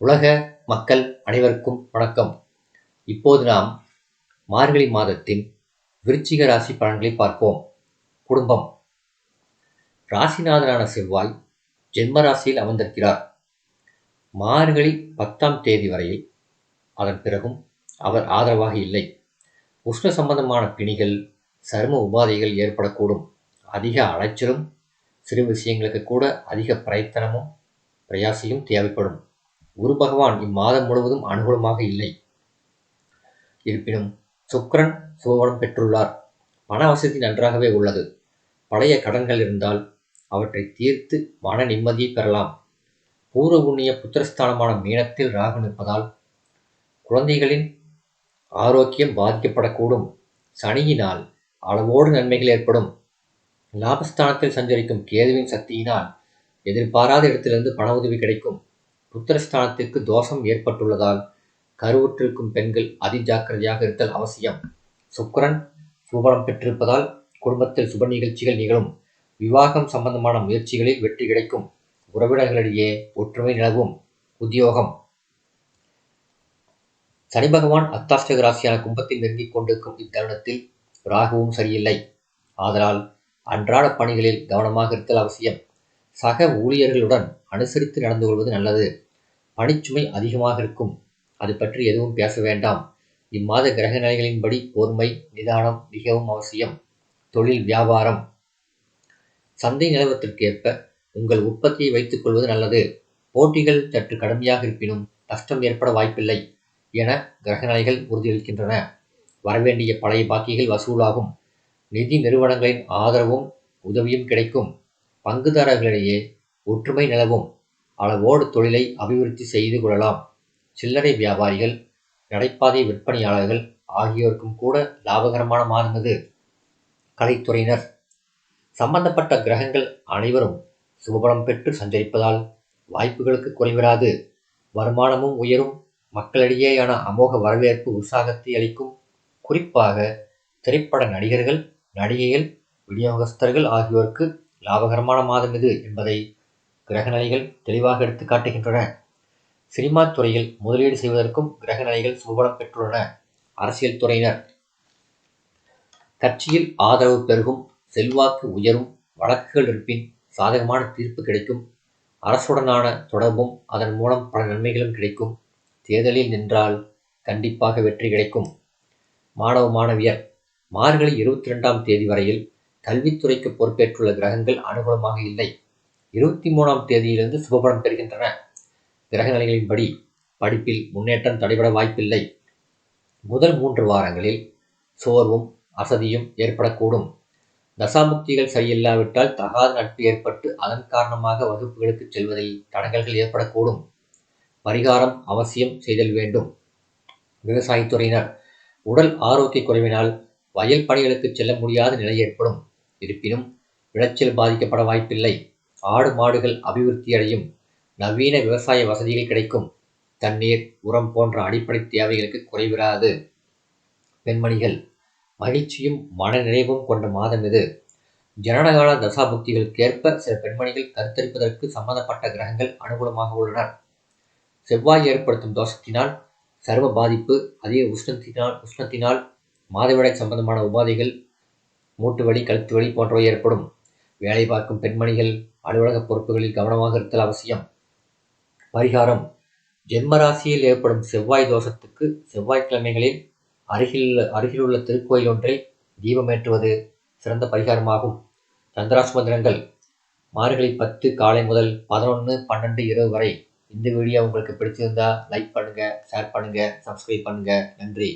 உலக மக்கள் அனைவருக்கும் வணக்கம். இப்போது நாம் மார்கழி மாதத்தின் விருச்சிக ராசி பலன்களை பார்ப்போம். குடும்பம். ராசிநாதனான செவ்வாய் ஜென்ம ராசியில் அமர்ந்திருக்கிறார். மார்கழி பத்தாம் தேதி வரையில் அதன் பிறகும் அவர் ஆதரவாக இல்லை. உஷ்ண சம்பந்தமான பிணிகள் சரும உபாதைகள் ஏற்படக்கூடும். அதிக அலைச்சலும் சிறு விஷயங்களுக்கு கூட அதிக பிரயத்தனமும் பிரயாசியும் தேவைப்படும். குரு பகவான் இம்மாதம் முழுவதும் அனுகூலமாக இல்லை. இருப்பினும் சுக்கரன் சோபனம் பெற்றுள்ளார். பண வசதி நன்றாகவே உள்ளது. பழைய கடன்கள் இருந்தால் அவற்றை தீர்த்து மன நிம்மதியை பெறலாம். பூர்வ புண்ணிய புத்திரஸ்தானமான மீனத்தில் ராகு நிற்பதால் குழந்தைகளின் ஆரோக்கியம் பாதிக்கப்படக்கூடும். சனியினால் அளவோடு நன்மைகள் ஏற்படும். லாபஸ்தானத்தில் சஞ்சரிக்கும் கேதுவின் சக்தியினால் எதிர்பாராத இடத்திலிருந்து பண உதவி கிடைக்கும். புத்திரஸ்தானத்திற்கு தோஷம் ஏற்பட்டுள்ளதால் கருவுற்றிருக்கும் பெண்கள் அதிஜாக்கிரதையாக இருத்தல் அவசியம். சுக்கரன் சுபலம் பெற்றிருப்பதால் குடும்பத்தில் சுப நிகழ்ச்சிகள் நிகழும். விவாகம் சம்பந்தமான முயற்சிகளில் வெற்றி கிடைக்கும். உறவினர்களிடையே ஒற்றுமை நிலவும். உத்தியோகம். சனி பகவான் அத்தாஷ்டக ராசியான கும்பத்தில் நெருங்கிக் கொண்டிருக்கும் இத்தருணத்தில் ராகுவும் சரியில்லை. ஆதலால் அன்றாட பணிகளில் கவனமாக இருத்தல் அவசியம். சக ஊழியர்களுடன் அனுசரித்து நடந்து கொள்வது நல்லது. பணிச்சுமை அதிகமாக இருக்கும். அது பற்றி எதுவும் பேச வேண்டாம். இம்மாத கிரக நிலைகளின்படி பொறுமை நிதானம் மிகவும் அவசியம். தொழில் வியாபாரம். சந்தை நிலவரத்திற்கேற்ப உங்கள் உற்பத்தியை வைத்துக் கொள்வது நல்லது. போட்டிகள் சற்று கடுமையாக இருப்பினும் நஷ்டம் ஏற்பட வாய்ப்பில்லை என கிரகநிலைகள் உறுதியளிக்கின்றன. வரவேண்டிய பழைய பாக்கிகள் வசூலாகும். நிதி நிறுவனங்களின் ஆதரவும் உதவியும் கிடைக்கும். பங்குதாரர்களிடையே ஒற்றுமை நிலவும் அளவோடு தொழிலை அபிவிருத்தி செய்து கொள்ளலாம். சில்லறை வியாபாரிகள் நடைபாதை விற்பனையாளர்கள் ஆகியோருக்கும் கூட லாபகரமான மாதம் இது கலைத்துறையினர். சம்பந்தப்பட்ட கிரகங்கள் அனைவரும் சுபபலம் பெற்று சஞ்சரிப்பதால் வாய்ப்புகளுக்கு குறைவிராது வருமானமும் உயரும். மக்களிடையேயான அமோக வரவேற்பு உற்சாகத்தை அளிக்கும். குறிப்பாக திரைப்பட நடிகர்கள் நடிகைகள் விநியோகஸ்தர்கள் ஆகியோருக்கு லாபகரமான மாதம் இது என்பதை கிரகநிலைகள் தெளிவாக எடுத்து காட்டுகின்றன. சினிமா துறையில் முதலீடு செய்வதற்கும் கிரகநிலைகள் சுபலம் பெற்றுள்ளன. அரசியல் துறையினர். கட்சியில் ஆதரவு பெருகும் செல்வாக்கு உயரும் வழக்குகள் இருப்பின் சாதகமான தீர்ப்பு கிடைக்கும். அரசுடனான தொடர்பும் அதன் மூலம் பல நன்மைகளும் கிடைக்கும். தேர்தலில் நின்றால் கண்டிப்பாக வெற்றி கிடைக்கும். மாணவ மாணவியர். மார்கழி இருபத்தி ரெண்டாம் தேதி வரையில் கல்வித்துறைக்கு பொறுப்பேற்றுள்ள கிரகங்கள் அனுகூலமாக இல்லை. இருபத்தி மூணாம் தேதியிலிருந்து சுபபலம் பெறுகின்றன. கிரக நிலைகளின்படி படிப்பில் முன்னேற்றம் தடைபட வாய்ப்பில்லை. முதல் மூன்று வாரங்களில் சோர்வும் அசதியும் ஏற்படக்கூடும். தசாமுக்திகள் சரியில்லாவிட்டால் தகாத நட்பு ஏற்பட்டு அதன் காரணமாக வகுப்புகளுக்கு செல்வதில் தடங்கல்கள் ஏற்படக்கூடும். பரிகாரம் அவசியம் செய்தல் வேண்டும். விவசாயத்துறையினர் உடல் ஆரோக்கிய குறைவினால் வயல் பணிகளுக்கு செல்ல முடியாத நிலை ஏற்படும். இருப்பினும் விளைச்சல் பாதிக்கப்பட வாய்ப்பில்லை. ஆடு மாடுகள் அபிவிருத்தி அடையும். நவீன விவசாய வசதிகள் கிடைக்கும். தண்ணீர் உரம் போன்ற அடிப்படை தேவைகளுக்கு குறைவிராது பெண்மணிகள் மகிழ்ச்சியும் மனநிறைவும் கொண்ட மாதம் இது. ஜனனகால தசாபுக்திகளுக்கேற்ப சில பெண்மணிகள் கருத்தரிப்பதற்கு சம்பந்தப்பட்ட கிரகங்கள் அனுகூலமாக உள்ளனர் செவ்வாய் ஏற்படுத்தும் தோஷத்தினால் சர்வ பாதிப்பு அதிக உஷ்ணத்தினால் உஷ்ணத்தினால் மாதவிடாய் சம்பந்தமான உபாதைகள் மூட்டு வலி கழுத்து வலி போன்றவை ஏற்படும். வேலை பார்க்கும் பெண்மணிகள் அலுவலக பொறுப்புகளில் கவனமாக இருத்தல் அவசியம். பரிகாரம். ஜென்மராசியில் ஏற்படும் செவ்வாய் தோஷத்துக்கு செவ்வாய்க்கிழமைகளில் அருகில் அருகிலுள்ள திருக்கோயில் ஒன்றில் தீபமேற்றுவது சிறந்த பரிகாரமாகும். சந்திராஷ்ம தினங்கள். மார்கழி பத்து காலை முதல் பதினொன்று பன்னெண்டு இரவு வரை இந்த வீடியோ உங்களுக்கு பிடிச்சிருந்தா லைக் பண்ணுங்கள் ஷேர் பண்ணுங்கள் சப்ஸ்கிரைப் பண்ணுங்கள் நன்றி.